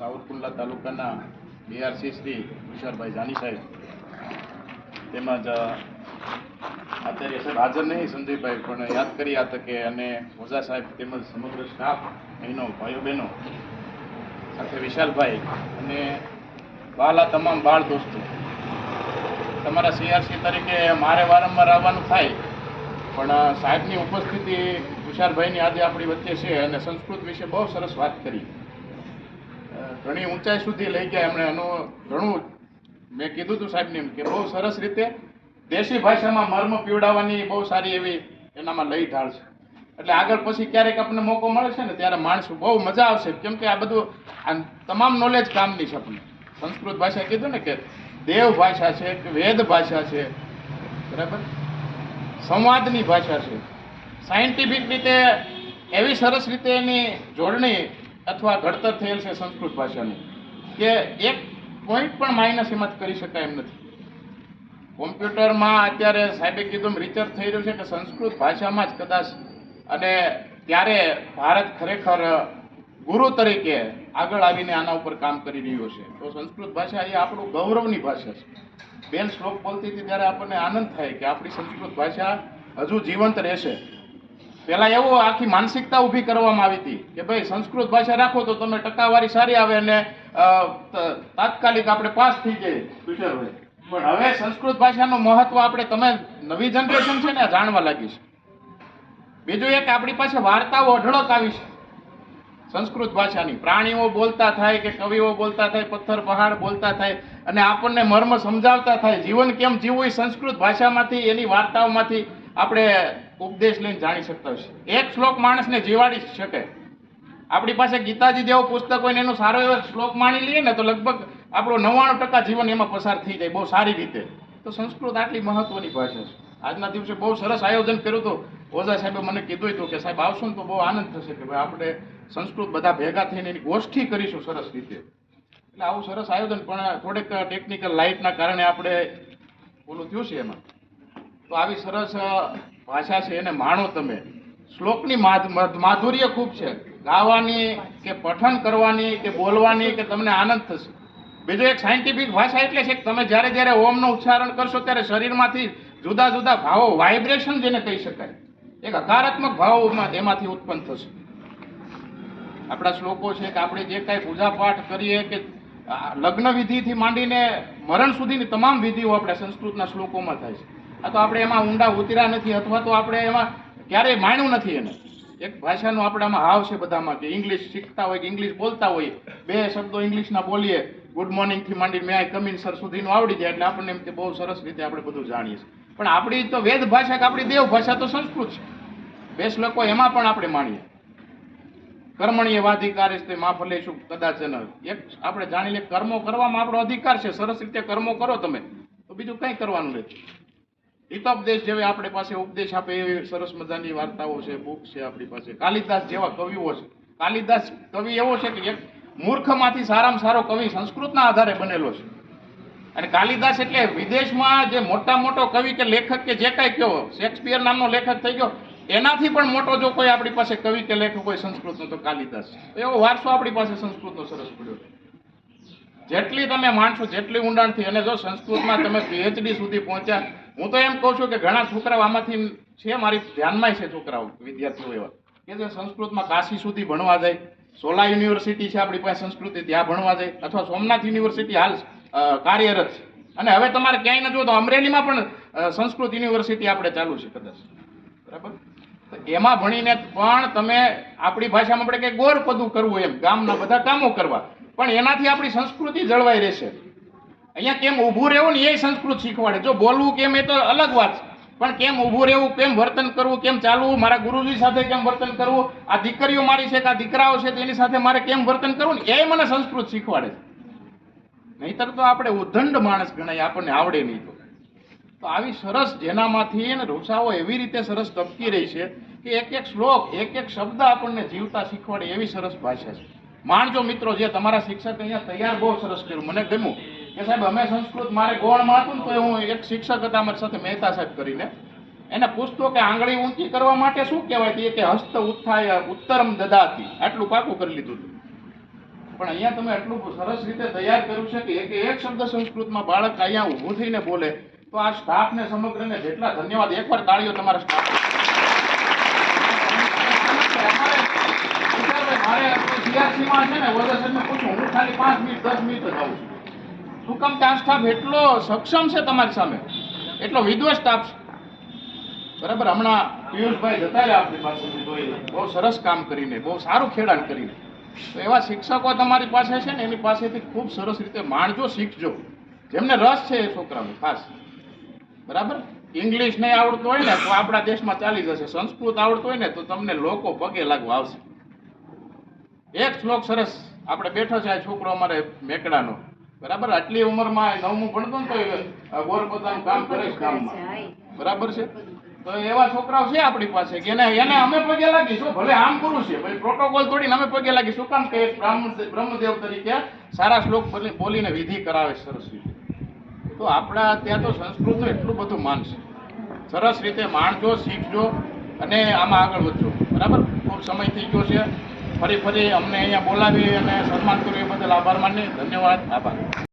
સાવરકુંડલા તાલુકાના બીઆરસી શ્રી વિશાલભાઈ જાની સાહેબ. તેમજ આચાર્ય સાહેબ હાજર નહીં સંદીપભાઈ પણ યાદ કરી આ તકે અને ઓઝા સાહેબ તેમજ સમગ્ર સ્ટાફ અહીંનો ભાઈઓ બહેનો, સાથે વિશાલભાઈ અને વાલા તમામ બાળ દોસ્તો. તમારા સીઆરસી તરીકે મારે વારંવાર આવવાનું થાય, પણ સાહેબની ઉપસ્થિતિ તુષારભાઈની આજે આપણી વચ્ચે છે અને સંસ્કૃત વિશે બહુ સરસ વાત કરી. ઘણી ઊંચાઈ સુધી લઈ ગયા એમણે એનું ઘણું મેં કીધું હતું સાહેબને એમ કે બહુ સરસ રીતે દેશી ભાષામાં મર્મ પીવડાવવાની બહુ સારી એવી એનામાં લઈ ઢાળ છે. એટલે આગળ પછી ક્યારેક આપણને મોકો મળે છે ને ત્યારે માણસું બહુ મજા આવશે. કેમ કે આ બધું આ તમામ નોલેજ કામની છે આપણને. સંસ્કૃત ભાષા કીધું ને કે દેવ ભાષા છે કે વેદ ભાષા છે. બરાબર? સંવાદની ભાષા છે. સાયન્ટિફિક રીતે એવી સરસ રીતે એની જોડણી અથવા ઘડતર થયેલ છે સંસ્કૃત ભાષાની, કે એક પોઈન્ટ પણ માઇનસ એમાં કરી શકાય એમ નથી. કોમ્પ્યુટરમાં અત્યારે સાહેબે કીધું રિચર્ચ થઈ રહ્યું છે કે સંસ્કૃત ભાષામાં જ કદાચ, અને ત્યારે ભારત ખરેખર ગુરુ તરીકે આગળ આવીને આના ઉપર કામ કરી રહ્યો છે. તો સંસ્કૃત ભાષા એ આપણું ગૌરવની ભાષા છે. બેન શ્લોક બોલતી હતી ત્યારે આપણને આનંદ થાય કે આપણી સંસ્કૃત ભાષા હજુ જીવંત રહેશે. પહેલા એવો આખી માનસિકતા ઊભી કરવામાં આવી હતી કે ભાઈ સંસ્કૃત ભાષા રાખો તો તમે ટકાવારી સારી આવે અને તાત્કાલિક આપણે પાસ થઈ જઈએ. ફ્યુચર પણ હવે સંસ્કૃત ભાષાનું મહત્વ આપણે તમે નવી જનરેશન છે ને જાણવા લાગી છે. બીજું એક આપણી પાસે વાર્તાઓ અઢળક આવી છે. સંસ્કૃત ભાષાની. પ્રાણીઓ બોલતા થાય કે કવિઓ બોલતા થાય પથ્થર પહાડ બોલતા થાય અને આપણને મર્મ સમજાવતા થાય. જીવન કેમ જીવવું એ સંસ્કૃત ભાષામાંથી એની વાર્તાઓમાંથી આપણે ઉપદેશ લઈને જાણી શકતા હોય છે એક શ્લોક માણસને જીવાડી શકે. આપણી પાસે ગીતાજી જેવું પુસ્તક હોય ને એનો સારો એવો શ્લોક માણી લઈએ ને તો લગભગ આપણો નવ્વાણું ટકા જીવન એમાં પસાર થઈ જાય, બહુ સારી રીતે. તો સંસ્કૃત આટલી મહત્વની ભાષા છે. આજના દિવસે બહુ સરસ આયોજન કર્યું હતું. ઓઝા સાહેબે મને કીધું હતું કે, સાહેબ, આવશો ને તો બહુ આનંદ થશે કે ભાઈ આપણે સંસ્કૃત બધા ભેગા થઈને એની ગોષ્ઠી કરીશું સરસ રીતે. એટલે આવું સરસ આયોજન પણ થોડીક ટેકનિકલ લાઇટના કારણે આપણે ઓલું થયું છે એમાં. તો આવી સરસ ભાષા છે એને માણો તમે. શ્લોકની માધુર્ય ખૂબ છે. ગાવાની કે પઠન કરવાની કે બોલવાની કે તમને આનંદ થશે. બીજું એક સાયન્ટિફિક ભાષા એટલે છે કે તમે જ્યારે જ્યારે ઓમનું ઉચ્ચારણ કરશો ત્યારે શરીરમાંથી જુદા જુદા ભાવો વાઇબ્રેશન જેને કહી શકાય, એક હકારાત્મક ભાવો એમાં- એમાંથી ઉત્પન્ન થશે. આપણા શ્લોકો છે કે આપણે જે કાંઈ પૂજા પાઠ કરીએ કે લગ્ન વિધિથી માંડીને મરણ સુધીની તમામ વિધિઓ આપણે સંસ્કૃતના શ્લોકોમાં થાય છે. આ આપણે એમાં ઊંડા ઉતર્યા નથી, અથવા તો આપણે એમાં ક્યારેય માણ્યું નથી એને. એક ભાષાનો આપણામાં હાવ છે બધામાં કે ઇંગ્લિશ શીખતા હોય કે ઇંગ્લિશ બોલતા હોય, બે શબ્દો ઇંગ્લિશના બોલીએ ગુડ મોર્નિંગથી માંડી મે આઈ કમિન સર સુધીનું આવડી જાય એટલે આપણને એમ કે બહુ સરસ રીતે આપણે બધું જાણીએ છીએ. પણ આપણી તો વેદ ભાષા કે આપણી દેવ ભાષા તો સંસ્કૃત છે. બે શ્લોકો એમાં પણ આપણે માણીએ. કર્મણીય વાધિકારે તે માં ફલેશું કદાચ ન એક આપણે જાણી લે કર્મો કરવામાં આપણો અધિકાર છે, સરસ રીતે કર્મો કરો તમે. તો બીજું કંઈ કરવાનું નથી. હિતોપદેશ જેવી આપણી પાસે ઉપદેશ આપે એવી સરસ મજાની વાર્તાઓ છે બુક છે આપણી પાસે. કાલિદાસ જેવા કવિઓ છે. કાલિદાસ કવિ એવો છે કે એક મૂર્ખમાંથી સારામાં સારો કવિ સંસ્કૃતના આધારે બનેલો છે. અને કાલિદાસ એટલે વિદેશમાં જે મોટા મોટો કવિ કે લેખક કે જે કાંઈ કયો, શેક્સપિયર નામનો લેખક થઈ ગયો, એનાથી પણ મોટો જો કોઈ આપણી પાસે કવિ કે લેખક હોય સંસ્કૃતનો, તો કાલિદાસ. છે. એવો વારસો આપણી પાસે સંસ્કૃતનો સરસ પડ્યો છે. જેટલી તમે માણસો, જેટલી ઊંડાણથી, અને જો સંસ્કૃતમાં તમે પીએચડી સુધી પહોંચ્યા હું તો એમ કહું છું કે ઘણા છોકરાઓ આમાંથી છે, મારી ધ્યાનમાં છે છોકરાઓ, વિદ્યાર્થીઓ એવા. કે જે સંસ્કૃતમાં કાશી સુધી ભણવા જાય, સોલા યુનિવર્સિટી છે આપણી પાસે સંસ્કૃતિ, ત્યાં ભણવા જાય, અથવા સોમનાથ યુનિવર્સિટી હાલ કાર્યરત છે. અને હવે તમારે ક્યાંય ન જુઓ તો અમરેલીમાં પણ સંસ્કૃત યુનિવર્સિટી આપણે ચાલુ છે કદાચ. બરાબર? તો એમાં ભણીને પણ તમે આપણી ભાષામાં આપણે કંઈક ગોર પદું કરવું એમ, ગામના બધા કામો કરવા. પણ એનાથી આપણી સંસ્કૃતિ જળવાઈ રહેશે. અહીંયા કેમ ઊભું રહેવું ને એ સંસ્કૃત શીખવાડે. જો બોલવું કેમ એ તો અલગ વાત છે. પણ કેમ ઊભું રહેવું, કેમ વર્તન કરવું, કેમ ચાલવું, મારા ગુરુજી સાથે કેમ વર્તન કરવું, આ દીકરીઓ મારી છે કે આ દીકરાઓ છે, તેની સાથે મારે કેમ વર્તન કરવું એ મને સંસ્કૃત શીખવાડે છે. નહીતર તો આપણે ઉદંડ માણસ ગણાય, આપણને આવડે નહીં તો. તો આવી સરસ જેનામાંથી એને રોસાઓ એવી રીતે સરસ ટપકી રહી છે કે એક એક શ્લોક, એક એક શબ્દ આપણને જીવતા શીખવાડે એવી સરસ ભાષા છે. માણજો મિત્રો, જે તમારા શિક્ષક અહીંયા તૈયાર બહુ સરસ કર્યું. મને ગમ્યું. કે સાહેબ, અમે સંસ્કૃત, મારે ગોળમાં હતું તો હું એક શિક્ષક હતા, અમારી સાથે મહેતા સાહેબ કરીને. એને પૂછતો કે આંગળી ઊંચી કરવા માટે શું કહેવાય? તે કે હસ્ત ઉત્થાય, ઉત્તરમ દદાતી. આટલું પાકું કરી લીધું હતું. પણ અહીંયા તમે એટલું સરસ રીતે તૈયાર કર્યું છે કે એક એક શબ્દ સંસ્કૃતમાં બાળક અહીંયા ઊભું થઈને બોલે, તો આ સ્ટાફને સમગ્રને જેટલા ધન્યવાદ. એકવાર તાળીઓ તમારા સ્ટાફ. મારે છે ને વોઝાસરને પૂછું, હું ખાલી પાંચ મિનિટ, દસ મિનિટ જ આવું છું. શું કામ સ્ટાફ એટલો સક્ષમ છે તમારી સામે. એટલો વિદ્વત સ્ટાફ છે. બરાબર, હમણાં પિયુષભાઈ જતા રહ્યા આપણી પાસેથી બહુ સરસ કામ કરીને, બહુ સારું ખેડાણ કરીને. તો એવા શિક્ષકો તમારી પાસે છે ને, એની પાસેથી ખૂબ સરસ રીતે માણજો, શીખજો. જેમને રસ છે એ છોકરાઓને ખાસ. બરાબર? ઇંગ્લિશ નહીં આવડતું હોય ને, તો આપણા દેશમાં ચાલી જશે. સંસ્કૃત આવડતું હોય ને, તો તમને લોકો પગે લાગુ આવશે. એક શ્લોક સરસ. આપણે બેઠો છે, આ છોકરો અમારે મેકડાનો. બરાબર? આટલી ઉંમરમાં નવમું ભણતો ને તો ગોર પોતાનું કામ કરે કામમાં. બરાબર છે? તો એવા છોકરાઓ છે આપણી પાસે કે એને એને અમે પગે લાગીશું ભલે આમ કરવું છે ભાઈ પ્રોટોકોલ તોડીને અમે પગે લાગીશું કામ કે બ્રાહ્મણ બ્રહ્મદેવ તરીકે સારા શ્લોક બોલીને વિધિ કરાવે સરસ રીતે. તો આપણા ત્યાં તો સંસ્કૃતનું એટલું બધું માન છે. સરસ રીતે માણજો શીખજો અને આમાં આગળ વધજો. બરાબર? ખૂબ સમય થઈ ગયો છે. ફરી ફરી અમને અહીંયા બોલાવી અને સન્માન કર્યું એ બદલ આભાર માનીએ ધન્યવાદ. આભાર.